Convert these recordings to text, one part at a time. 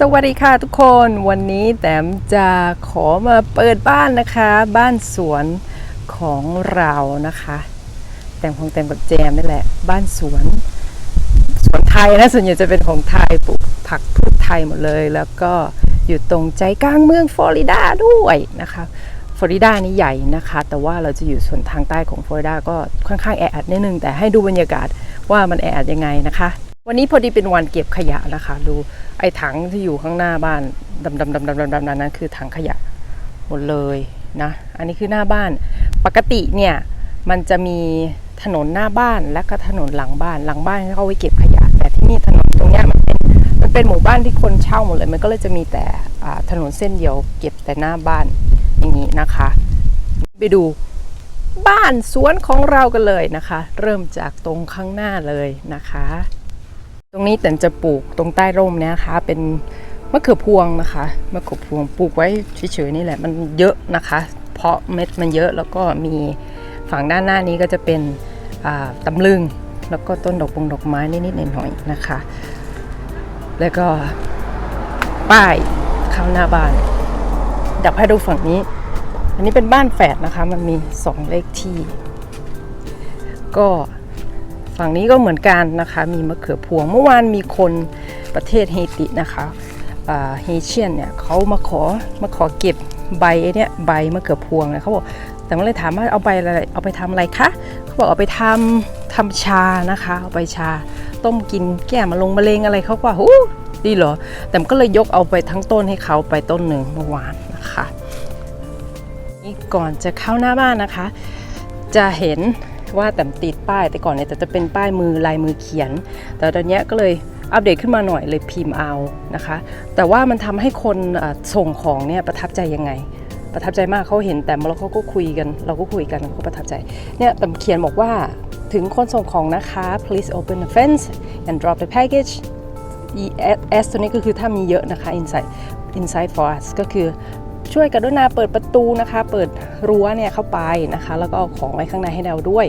สวัสดีค่ะทุกคนวันนี้แต้มจะขอมาเปิดบ้านนะคะ บ้านสวนของเรานะคะ แต้มของแต้มกับแจมนี่แหละ บ้านสวนสวนไทยนะส่วนใหญ่จะเป็นของไทยปลูกผักพืชไทยหมดเลย แล้วก็อยู่ตรงใจกลางเมืองฟลอริดาด้วยนะคะฟลอริดานี่ใหญ่นะคะ แต่ว่าเราจะอยู่ส่วนทางใต้ของฟลอริดาก็ค่อนข้างแออัดนิดนึงแต่ให้ดูบรรยากาศว่ามันแออัดยังไงนะคะ วันนี้พอดีเป็นวันเก็บขยะนะคะ ดู ไอ้ถังที่อยู่ข้างหน้าบ้านดำดำดำดำดำดำนั้นคือถังขยะหมดเลยนะ อันนี้คือหน้าบ้าน ปกติเนี่ยมันจะมีถนนหน้าบ้านและก็ถนนหลังบ้าน หลังบ้านเขาไว้เก็บขยะ แต่ที่นี่ถนนตรงนี้มันเป็นมันเป็นหมู่บ้านที่คนเช่าหมดเลย มันก็เลยจะมีแต่ถนนเส้นเดียวเก็บแต่หน้าบ้านอย่างนี้นะคะ ไปดูบ้านสวนของเรากันเลยนะคะ เริ่มจากตรงข้างหน้าเลยนะคะ ตรงนี้แต่จะปลูกตรงใต้ร่มเนี่ยนะคะเป็นมะเขือพวงนะคะมะเขือพวงปลูกไว้เฉยๆนี่แหละมันเยอะนะคะ เพราะเม็ดมันเยอะแล้วก็มีฝั่งด้านหน้านี้ก็จะเป็นอ่าตำลึง แล้วก็ต้นดอกปงดอกไม้นิดๆหน่อยๆนะคะ แล้วก็ป้ายเข้าหน้าบ้านเดี๋ยวให้ดูฝั่งนี้ อันนี้เป็นบ้านแฝดนะคะ มันมีสองเลขที่ ก็ ฝั่งนี้ก็เหมือนกันนะคะ มีมะเขือพวงเมื่อวานมีคนประเทศเฮตินะคะเฮเชียนเนี่ยเขามาขอมาขอเก็บใบเนี่ยใบมะเขือพวงเนี่ยเขาบอกแต่ก็เลยถามว่าเอาใบอะไรเอาไปทำอะไรคะเขาบอกเอาไปทำทำชานะคะเอาไปชาต้มกินแก้มะลงมะเร็งอะไรเขาก็ว่าหูดีเหรอแต่ก็เลยยกเอาไปทั้งต้นให้เขาไปต้นหนึ่งเมื่อวานนะคะนี่ก่อนจะเข้าหน้าบ้านนะคะ จะเห็น ว่าแต่ติดป้ายแต่ก่อนเนี่ยแต่จะเป็นป้ายมือลายมือเขียน แต่ตอนเนี้ยก็เลยอัปเดตขึ้นมาหน่อยเลยพิมพ์เอานะคะ แต่ว่ามันทำให้คนส่งของเนี่ยประทับใจยังไง ประทับใจมากเขาเห็นแต่แล้วเขาก็คุยกัน เราก็คุยกันเขาประทับใจเนี่ยแต่เขียนบอกว่าถึงคนส่งของนะคะ please open the fence and drop the package ES ตัวนี้ก็คือถ้ามีเยอะนะคะ inside inside for us ก็คือ ช่วยกรุณาเปิดประตูนะคะ เปิดรั้วเนี่ยเข้าไปนะคะ แล้วก็เอาของไว้ข้างในให้เราด้วย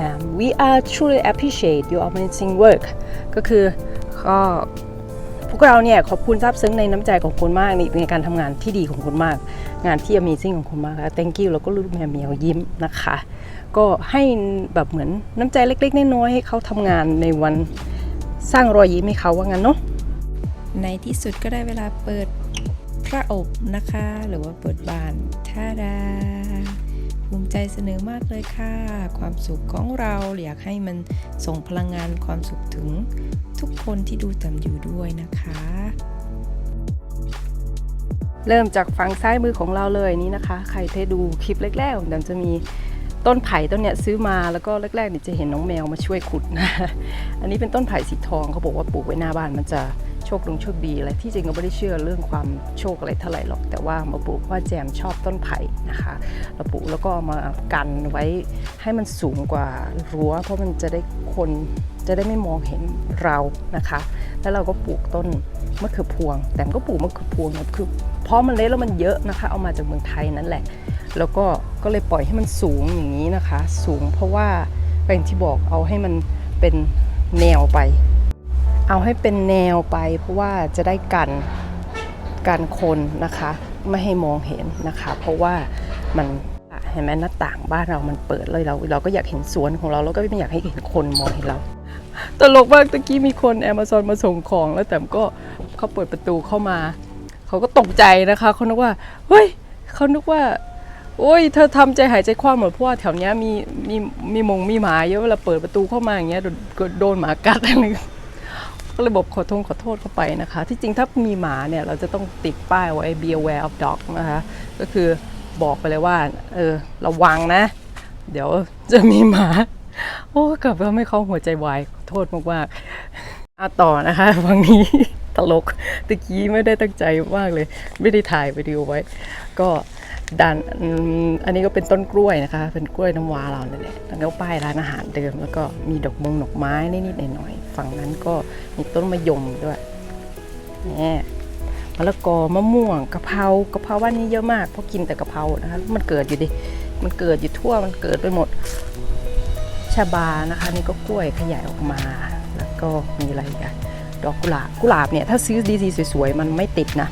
Um, we are truly appreciate your amazing work ก็คือก็พวกเราเนี่ยขอบคุณซาบซึ้งในน้ำใจของคุณมากในในการทำงานที่ดีของคุณมาก งานที่ amazing ของคุณมากแล้ว thank you แล้วก็รูปแมวเมียวยิ้มนะคะ ก็ให้แบบเหมือนน้ำใจเล็กๆน้อยๆให้เขาทำงานในวันสร้างรอยยิ้มให้เขาว่างั้นเนาะในที่สุดก็ได้เวลาเปิด ระอบนะคะ หรือว่าเปิดบานท่าดา ภูมิใจเสนอมากเลยค่ะ ความสุขของเราอยากให้มันส่งพลังงานความสุขถึงทุกคนที่ดูตามอยู่ด้วยนะคะ เริ่มจากฝั่งซ้ายมือของเราเลยนี่นะคะ ใครได้ดูคลิปแรกๆของดำจะมีต้นไผ่ต้นเนี้ยซื้อมาแล้วก็แรกๆเนี่ยจะเห็นน้องแมวมาช่วยขุดนะ อันนี้เป็นต้นไผ่สีทองเขาบอกว่าปลูกไว้หน้าบ้านมันจะ คดวงโชคดีอะไรที่จริงก็ไม่ได้เชื่อเรื่องความโชคอะไรเท่าไหร่หรอก แต่ว่ามาปลูกว่าแจมชอบต้นไผ่นะคะเราปลูกแล้วก็มากันไว้ให้มันสูงกว่ารั้ว เพราะมันจะได้คนจะได้ไม่มองเห็นเรานะคะ แล้วเราก็ปลูกต้นมะเขือพวง แต่ก็ปลูกมะเขือพวงเนี่ยคือเพราะมันเล็กแล้วมันเยอะนะคะ เอามาจากเมืองไทยนั่นแหละ แล้วก็ก็เลยปล่อยให้มันสูงอย่างนี้นะคะ สูงเพราะว่าเป็นที่บอกเอาให้มันเป็นแนวไป เอาให้เป็นแนวไปเพราะว่าจะได้กันกันคนนะคะ ไม่ให้มองเห็นนะคะ เพราะว่ามันเห็นไหมหน้าต่างบ้านเรามันเปิดเลยเรา เราก็อยากเห็นสวนของเราแล้วก็ไม่อยากให้เห็นคนมองเห็นเราตลกมากตะกี้มีคน Amazon มาส่งของแล้วแต่ก็เขาเปิดประตูเข้ามาเขาก็ตกใจนะคะเขานึกว่าเฮ้ยเขานึกว่าโอ้ยเธอทำใจหายใจคว่ำเหมดเพราะว่าแถวเนี้ยมีมีมีมงมีหมาเยอะเวลาเปิดประตูเข้ามาอย่างเงี้ยโดนหมากัดอะไร ก็เลยบขอโทษขอโทษเข้าไปนะคะ ที่จริงถ้ามีหมาเนี่ย เราจะต้องติดป้ายไว้ be aware of dog นะคะ ก็คือบอกไปเลยว่า เออ ระวังนะ เดี๋ยวจะมีหมา โอ้กลับทำให้เข้าหัวใจวายขอโทษมากๆอาต่อนะคะฝั่งนี้ตลกตะกี้ไม่ได้ตั้งใจมากเลย ไม่ได้ถ่ายวิดีโอไว้ ก็ ดันอันนี้ก็เป็นต้นกล้วยนะคะ เป็นกล้วยน้ำว้าเราเนี่ยแหละแล้วป้ายร้านอาหารเดิม แล้วก็มีดอกมงดอกไม้นิดๆหน่อยๆฝั่งนั้นก็มีต้นมะยมด้วยนี่มะละกอมะม่วงกะเพรากะเพราว่านนี้เยอะมากเพราะกินแต่กะเพรานะคะมันเกิดอยู่ดิมันเกิดอยู่ทั่วมันเกิดไปหมดชาบานะคะนี่ก็กล้วยขยายออกมา แล้วก็มีอะไรอีกันดอกกุหลาบกุหลาบเนี่ยถ้าซื้อดีๆสวยๆมันไม่ติดนะ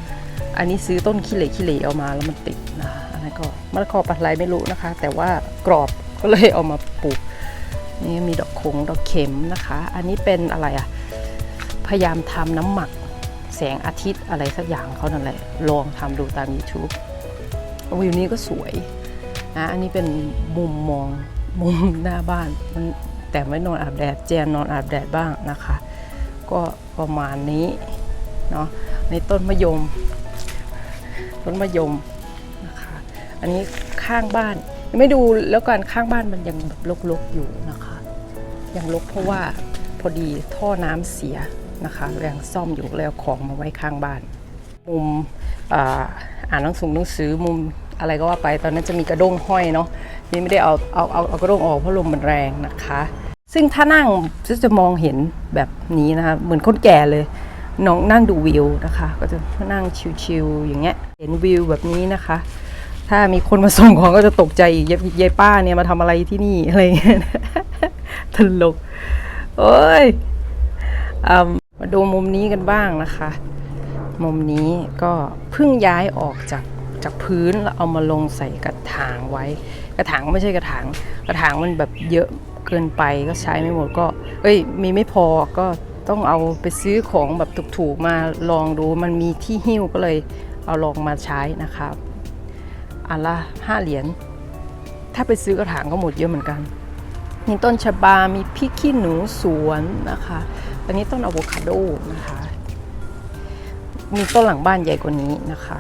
อันนี้ซื้อต้นขี้เหร่ขี้เหร่เอามาแล้วมันติดนะคะ อันนั้นก็มะละกอปัดไรไม่รู้นะคะ แต่ว่ากรอบก็เลยเอามาปลูกนี่มีดอกคงดอกเข็มนะคะ อันนี้เป็นอะไรอะพยายามทำน้ำหมักแสงอาทิตย์อะไรสักอย่างเขานั่นแหละลองทำดูตาม YouTube วิวนี้ก็สวยนะอันนี้เป็นมุมมองมุมหน้าบ้านมันแต่ไม่นอนอาบแดดแจนนอนอาบแดดบ้างนะคะ ก็ประมาณนี้เนาะในต้นมะยมต้นมะยม อันนี้ข้างบ้านยังไม่ดูแล้วกันข้างบ้านมันยังแบบรกๆอยู่นะคะ ยังรกเพราะว่าพอดีท่อน้ำเสียนะคะยังซ่อมอยู่แล้วของมาไว้ข้างบ้าน มุมอ่าอ่านหนังสือหนังสือมุมอะไรก็ว่าไปตอนนั้นจะมีกระด้งห้อยเนาะนี่ไม่ได้เอาเอาเอาเอากระด้งออกเพราะลมมันแรงนะคะ ซึ่งถ้านั่งจะจะมองเห็นแบบนี้นะคะเหมือนคนแก่เลยน้องนั่งดูวิวนะคะ ก็จะนั่งชิวๆอย่างเงี้ยเห็นวิวแบบนี้นะคะ ถ้ามีคนมาส่งของก็จะตกใจอีกยายายป้าเนี่ยมาทำอะไรที่นี่อะไรเงี้ยตลกโอ้ยอมมาดูมุมนี้กันบ้างนะคะ มุมนี้ก็เพิ่งย้ายออกจากจากพื้นแล้วเอามาลงใส่กระถางไว้ กระถางก็ไม่ใช่กระถาง กระถางมันแบบเยอะเกินไปก็ใช้ไม่หมดก็ เอ้ย มีไม่พอก็ต้องเอาไปซื้อของแบบถูกๆมาลองดูมันมีที่หิ้วก็เลยเอาลองมาใช้นะครับ อันละห้าเหรียญ ถ้าไปซื้อกระถางก็หมดเยอะเหมือนกัน มีต้นชะบา มีพริกขี้หนูสวนนะคะ อันนี้ต้นอะโวคาโดนะคะ มีต้นหลังบ้านใหญ่กว่านี้นะคะ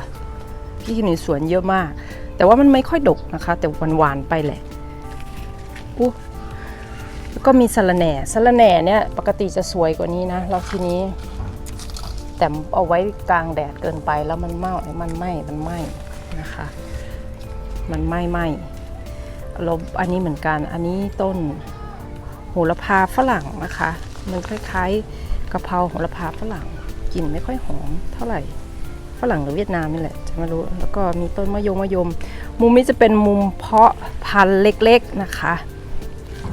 พริกขี้หนูสวนเยอะมาก แต่ว่ามันไม่ค่อยดกนะคะ แต่หวานๆไปแหละอู้แล้วก็มีสะระแหน่สะระแหน่เนี่ยปกติจะสวยกว่านี้นะ แล้วทีนี้ แต่เอาไว้กลางแดดเกินไปแล้วมันไหม้มันไหม้มันไหม้นะคะ มันไหม้ไหม้ล้วอันนี้เหมือนกัน อันนี้ต้นโหระพาฝรั่งนะคะ มันคล้ายๆกะเพราโหระพาฝรั่งกลิ่นไม่ค่อยหอมเท่าไหร่ฝรั่งหรือเวียดนามนี่แหละจะไม่รู้แล้วก็มีต้นมะยมมะยม มุมนี้จะเป็นมุมเพาะพันธุ์เล็กๆนะคะ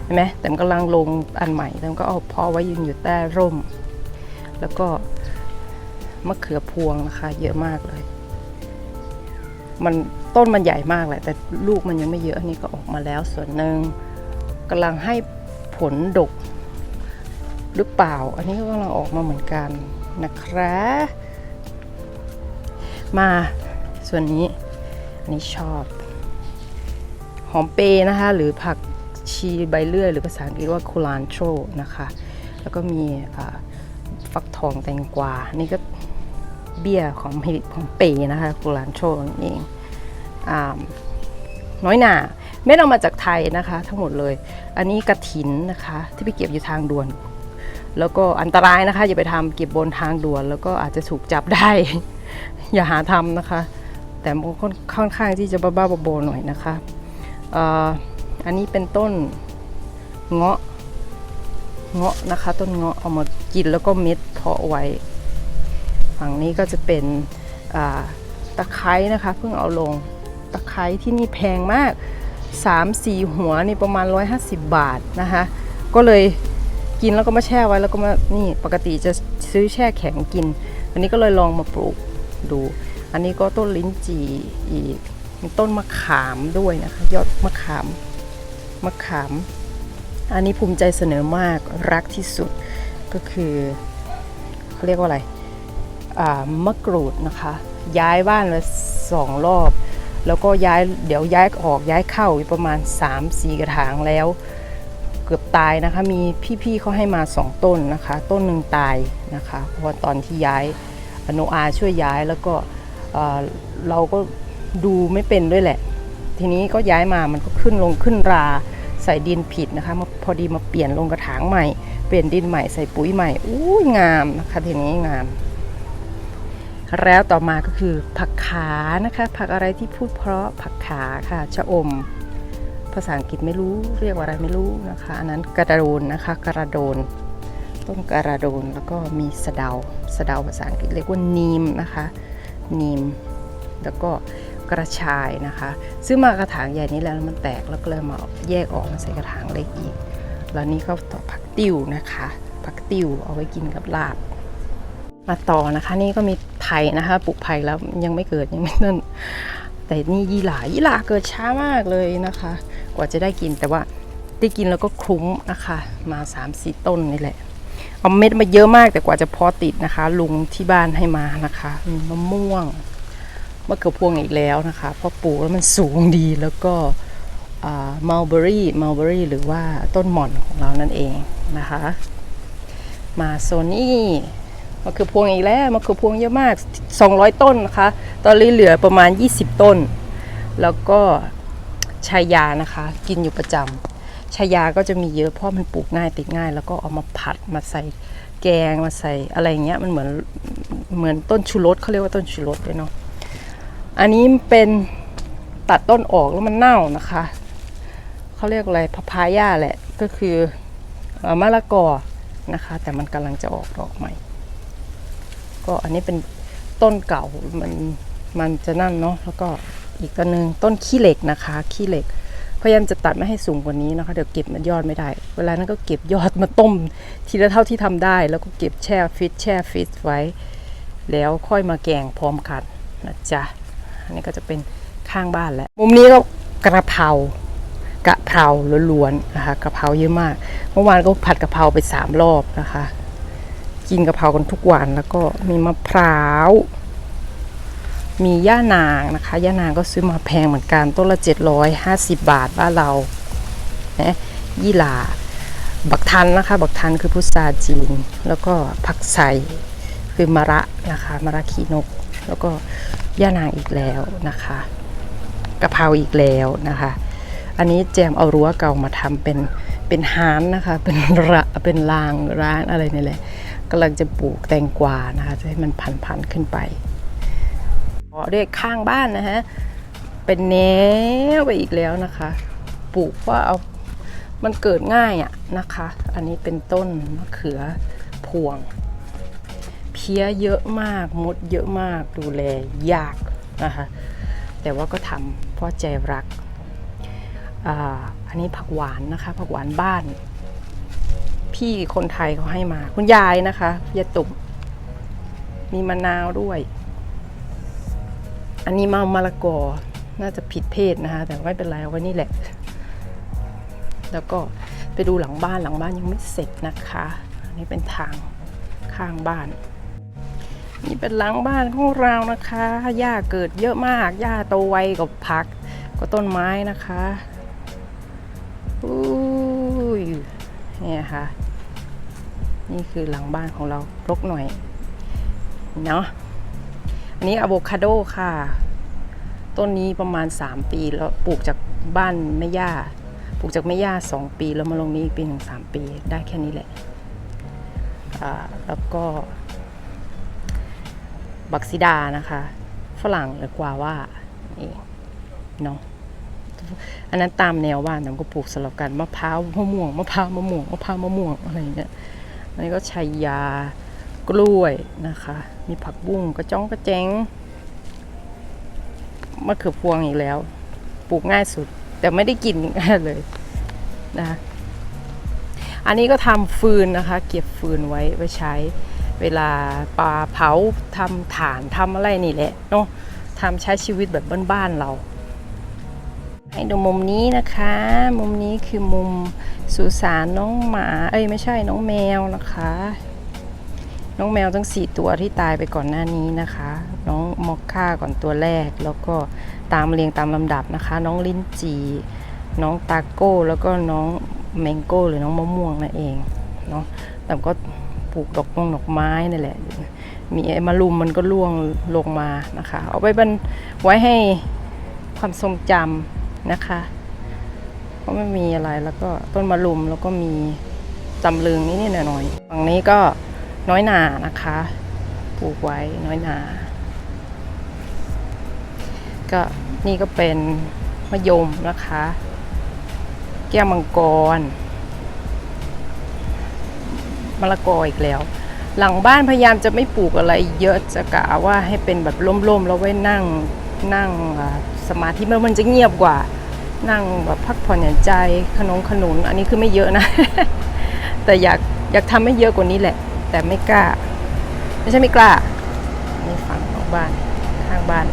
เห็นไหมแต่มันกำลังลงอันใหม่แต่มันก็เอาเพาะไว้ยืนอยู่ใต้ร่ม แล้วก็มะเขือพวงนะคะ เยอะมากเลย มัน ต้นมันใหญ่มากแหละ แต่ลูกมันยังไม่เยอะอันนี้ก็ออกมาแล้วส่วนหนึ่งกำลังให้ผลดกหรือเปล่า อันนี้ก็กำลังออกมาเหมือนกันนะครับมาส่วนนี้อันนี้ชอบ หอมเปย์นะคะ หรือผักชีใบเลื่อย หรือภาษาอังกฤษว่า culantro นะคะ แล้วก็มีฟักทองแตงกวา นี่ก็เบี้ยของเฮของเปย์นะคะ culantro นั่นเองอา น้อยหนาเม็ดเอามาจากไทยนะคะ ทั้งหมดเลย อันนี้กระถินนะคะ ที่ไปเก็บอยู่ทางด่วน แล้วก็อันตรายนะคะ อย่าไปทำเก็บบนทางด่วน แล้วก็อาจจะถูกจับได้ อย่าหาทำนะคะ แต่มันค่อนค่อนข้างที่จะบ้าๆบอๆหน่อยนะคะอ,อันนี้เป็นต้นเงาะเงาะนะคะ ต้นเงาะเอามากินแล้วก็เม็ดเพาะไว้ ฝั่งนี้ก็จะเป็นตะไคร้นะคะ เพิ่งเอาลง ตะไคร้ที่นี่แพงมาก 3-4 หัวนี่ประมาณ 150 บาทนะคะ ก็เลยกินแล้วก็มาแช่ไว้แล้วก็มานี่ปกติจะซื้อแช่แข็งกิน อันนี้ก็เลยลองมาปลูกดู อันนี้ก็ต้นลิ้นจี่อีกมีต้นมะขามด้วยนะคะ ยอดมะขามมะขาม อันนี้ภูมิใจเสนอมากรักที่สุดก็คือเขาเรียกว่าอะไรอ่ามะกรูดนะคะ ย้ายบ้านมาสองรอบ แล้วก็ย้ายเดี๋ยวย้ายออกย้ายเข้าอยู่ประมาณ 3-4 กระถางแล้ว เกือบตายนะคะ มีพี่ๆเขาให้มา 2 ต้นนะคะ ต้นหนึ่งตายนะคะ เพราะว่าตอนที่ย้ายโนอาช่วยย้ายแล้วก็เเราก็ดูไม่เป็นด้วยแหละ ทีนี้ก็ย้ายมามันก็ขึ้นลงขึ้นราใส่ดินผิดนะคะมาพอดีมาเปลี่ยนลงกระถางใหม่ เปลี่ยนดินใหม่ใส่ปุ๋ยใหม่อู้ยงามนะคะทีนี้งาม แล้วต่อมาก็คือผักขานะคะ ผักอะไรที่พูดเพราะผักขาค่ะชะอม ภาษาอังกฤษไม่รู้เรียกว่าอะไรไม่รู้นะคะ อันนั้นกระโดนนะคะกระโดนต้นกระโดนแล้วก็มีสะเดาสะเดาภาษาอังกฤษเรียกว่านีมนะคะนีมแล้วก็กระชายนะคะ ซื้อมากระถางใหญ่นี้แล้วมันแตกแล้วก็เลยมาแยกออกมาใส่กระถางเล็กอีกแล้วนี่ก็ต่อผักติ้วนะคะ ผักติ้วเอาไว้กินกับลาบ มาต่อนะคะ นี่ก็มีไผ่นะคะปลูกไผ่แล้วยังไม่เกิดยังไม่นั่นแต่นี่ยี่หร่ายี่หร่าเกิดช้ามากเลยนะคะ กว่าจะได้กินแต่ว่าได้กินแล้วก็คุ้มนะคะ มา3ามสี่ต้นนี่แหละเอาเม็ดมาเยอะมากแต่กว่าจะพอติดนะคะ ลุงที่บ้านให้มานะคะมีมะม่วงมะเขือพวงอีกแล้วนะคะเพราะปลูกแล้วมันสูงดีแล้วก็มัลเบอรี่มัลเบอรี่หรือว่าต้นหม่อนของเรานั่นเองนะคะ มาโซนนี้ มะเขือพวงอีกแล้วมะเขือพวงเยอะมาก 200 ต้นนะคะ ตอนนี้เหลือประมาณ 20 ต้น แล้วก็ชายานะคะ กินอยู่ประจำชายาก็จะมีเยอะเพราะมันปลูกง่ายติดง่าย แล้วก็เอามาผัดมาใส่แกงมาใส่อะไรอย่างเงี้ยมันเหมือนเหมือนต้นชูรสเขาเรียกว่าต้นชูรสด้วยเนาะอันนี้เป็นตัดต้นออกแล้วมันเน่านะคะเขาเรียกอะไรพะพาย่าแหละก็คือเอ่อมะละกอนะคะ แต่มันกำลังจะออกดอกใหม่ ก็อันนี้เป็นต้นเก่ามันมันจะนั่นเนาะแล้วก็อีกต้นหนึ่งต้นขี้เหล็กนะคะขี้เหล็กพยายามจะตัดไม่ให้สูงกว่านี้นะคะเดี๋ยวเก็บมันยอดไม่ได้ เวลานั้นก็เก็บยอดมาต้ม ทีละเท่าที่ทำได้ แล้วก็เก็บแช่ฟิตแช่ฟิตไว้ แล้วค่อยมาแกงพร้อมกันนะจ๊ะอันนี้ก็จะเป็นข้างบ้านแหล้วมุมนี้ก็กระเพรากะเพราล้วนๆนะคะกะเพราเยอะมาก เมื่อวานก็ผัดกะเพราไปสามรอบนะคะ กินกะเพรากันทุกวัน แล้วก็มีมะพร้าว มีย่านางนะคะย่านางก็ซื้อมาแพงเหมือนกันต้นละ 750 บาทบ้านเรานะยี่หร่าบักทันนะคะ บักทันคือพุทราจีน แล้วก็ผักใสคือมะระนะคะมะระขีนก แล้วก็ย่านางอีกแล้วนะคะกะเพราอีกแล้วนะคะ อันนี้แจมเอารั้วเก่ามาทำเป็นเป็นฮานนะคะ เป็นระเป็นรางร้านอะไรนี่แหละ กำลังจะปลูกแตงกวานะคะจะให้มันพันๆขึ้นไปเรียกข้างบ้านนะฮะเป็นแนวไปอีกแล้วนะคะ ปลูกว่าเอามันเกิดง่ายอะนะคะ อันนี้เป็นต้นมะเขือพวง เพี้ยเยอะมากมดเยอะมากดูแลยากนะคะ แต่ว่าก็ทำเพราะใจรักออันนี้ผักหวานนะคะ ผักหวานบ้าน พี่คนไทยเขาให้มา คุณยายนะคะยายตุ่มมีมะนาวด้วย อันนี้มามะละกอ น่าจะผิดเพศนะคะ แต่ไม่เป็นไรเอาไว้นี่แหละ แล้วก็ไปดูหลังบ้านหลังบ้านยังไม่เสร็จนะคะ อันนี้เป็นทางข้างบ้าน นี่เป็นหลังบ้านของเรานะคะ หญ้าเกิดเยอะมาก หญ้าโตไวกับผักก็ต้นไม้นะคะอุ้ยเนี่ยค่ะ นี่คือหลังบ้านของเรารกหน่อยเนาะอันนี้อะโวคาโดค่ะ ต้นนี้ประมาณ 3 ปีแล้วปลูกจากบ้านแม่ย่าปลูกจากแม่ย่า2 ปี แล้วมาลงนี้ปีหนึ่งสามปีได้แค่นี้แหละแล้วก็ บักซิดานะคะ ฝรั่งหรือกว่าว่านี่เนาะอันนั้นตามแนวบ้านแต่ก็ปลูกสลับกันมะพร้าวมะม่วงมะพร้าวมะม่วงมะพร้าวมะม่วงอะไรเงี้ย อันนี้ก็ชัยยากล้วยนะคะ มีผักบุ้งกระจ้องกระแจงมะเขือพวงอีกแล้ว ปลูกง่ายสุด แต่ไม่ได้กินเลยนะอันนี้ก็ทำฟืนนะคะ เก็บฟืนไว้ไว้ใช้เวลาปลาเผาทำถ่านทำอะไรนี่แหละเนาะทำใช้ชีวิตแบบบ้านๆเรา ให้ดูมุมนี้นะคะ มุมนี้คือมุมสุสานน้องหมา เอ้ยไม่ใช่น้องแมวนะคะ น้องแมวทั้งสี่ตัวที่ตายไปก่อนหน้านี้นะคะ น้องมอคค่าก่อนตัวแรก แล้วก็ตามเรียงตามลำดับนะคะ น้องลิ้นจี น้องตาโก้ แล้วก็น้องแมงโก้ หรือน้องมะม่วงนั่นเองเนาะแต่ก็ปลูกดอกมงดอกไม้นั่นแหละ มีไอ้มะลุมมันก็ร่วงลงมานะคะ เอาไว้บันไว้ให้ความทรงจำ นะคะก็ไม่มีอะไรแล้วก็ต้นมะลุมแล้วก็มีจำลึงนิดๆหน่อยๆฝั่งนี้ก็น้อยหนานะคะ ปลูกไว้น้อยหนา ก็นี่ก็เป็นมะยมนะคะ แก้วมังกรมะละกออีกแล้ว หลังบ้านพยายามจะไม่ปลูกอะไรเยอะจะกะว่าให้เป็นแบบร่มๆแล้วไว้นั่งนั่ง สมาธิมันมันจะเงียบกว่า นั่งแบบพักผ่อนหย่อนใจขนมขนุน อันนี้คือไม่เยอะนะ แต่อยากอยากทำให้เยอะกว่านี้แหละ แต่ไม่กล้าในไม่ใช่ไม่กล้านี่ฝั่งของบ้านข้างบ้าน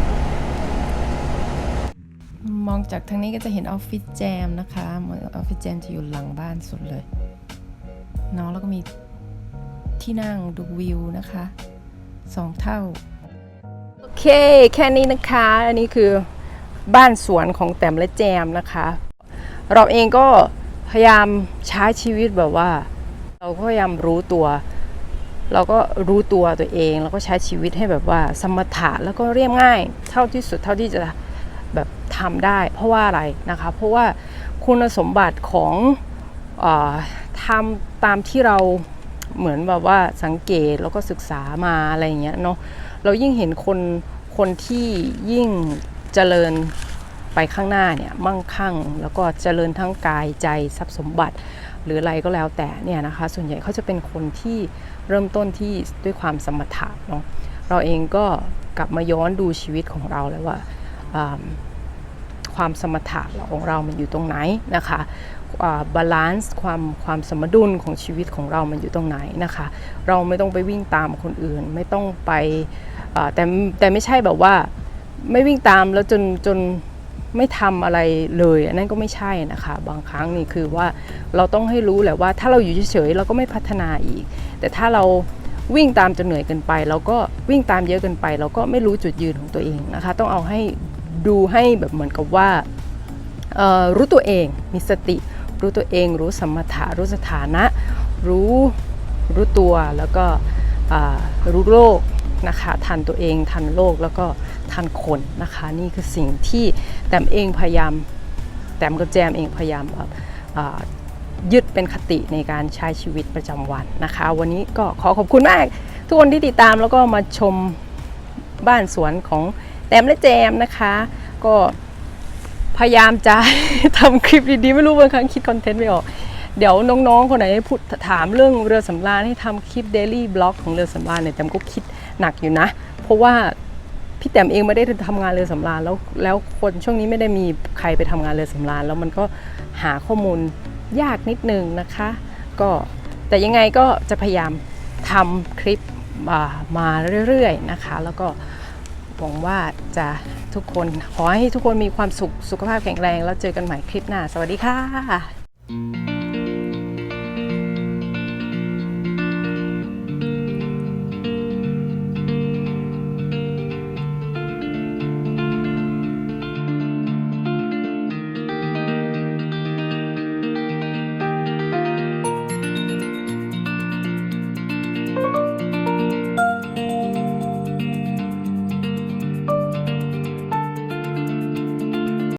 มองจากทางนี้ก็จะเห็นออฟฟิศแจมนะคะออฟฟิศแจมจะอยู่หลังบ้านสุดเลยเนาะแล้วก็มีที่นั่งดูวิวนะคะสองเท่า โอเค แค่นี้นะคะ อันนี้คือ บ้านสวนของแต้มและแจมนะคะ เราเองก็พยายามใช้ชีวิตแบบว่า เราก็พยายามรู้ตัว เราก็รู้ตัวตัวเอง แล้วก็ใช้ชีวิตให้แบบว่า สมถะแล้วก็เรียบง่าย เท่าที่สุดเท่าที่จะแบบทำได้ เพราะว่าอะไรนะคะ เพราะว่าคุณสมบัติของออทำตามที่เราเหมือนแบบว่าสังเกตแล้วก็ศึกษามาอะไรอย่างเงี้ยเนาะเรายิ่งเห็นคนคนที่ยิ่ง เจริญไปข้างหน้าเนี่ยมั่งคั่ง แล้วก็เจริญทั้งกายใจทรัพย์สมบัติ หรืออะไรก็แล้วแต่เนี่ยนะคะ ส่วนใหญ่เขาจะเป็นคนที่เริ่มต้นที่ด้วยความสมถะเนาะเราเองก็กลับมาย้อนดูชีวิตของเราแล้วว่าความสมถะของเรามันอยู่ตรงไหนนะคะบาลานซ์ความความสมดุลของชีวิตของเรามันอยู่ตรงไหนนะคะ เราไม่ต้องไปวิ่งตามคนอื่น ไม่ต้องไปแต่แต่ไม่ใช่แบบว่า ไม่วิ่งตามแล้วจนจนไม่ทำอะไรเลยอันนั้นก็ไม่ใช่นะคะ บางครั้งนี่คือว่าเราต้องให้รู้แหละว่าถ้าเราอยู่เฉยๆเราก็ไม่พัฒนาอีก แต่ถ้าเราวิ่งตามจนเหนื่อยเกินไป เราก็วิ่งตามเยอะเกินไป เราก็ไม่รู้จุดยืนของตัวเองนะคะ ต้องเอาให้ดูให้แบบเหมือนกับว่ารู้ตัวเองมีสติ รู้ตัวเอง รู้สมถะรู้สถานะ รู้รู้ตัวแล้วก็รู้โลกนะคะทันตัวเองทันโลกแล้วก็ ทันคนนะคะ นี่คือสิ่งที่แต้มเองพยายามแต้มกับแจมเองพยายามแบบยึดเป็นคติในการใช้ชีวิตประจำวันนะคะ วันนี้ก็ขอขอบคุณมาก ทุกคนที่ติดตามแล้วก็มาชมบ้านสวนของแต้มและแจมนะคะ ก็พยายามจะทำคลิปดีๆ ไม่รู้บางครั้งคิดคอนเทนต์ไม่ออก เดี๋ยวน้องๆ คนไหนพูดถามเรื่องเรือสำราญให้ทำคลิปเดลี่บล็อกของเรือสำราญเนี่ยแต้มก็คิดหนักอยู่นะ เพราะว่า พี่แต้มเองไม่ได้ทำงานเรือสำราญแล้วแล้วคนช่วงนี้ไม่ได้มีใครไปทำงานเรือสำราญแล้วมันก็หาข้อมูลยากนิดนึงนะคะ ก็แต่ยังไงก็จะพยายามทำคลิปมาเรื่อยๆนะคะ แล้วก็หวังว่าจะทุกคนขอให้ทุกคนมีความสุขสุขภาพแข็งแรง แล้วเจอกันใหม่คลิปหน้า สวัสดีค่ะ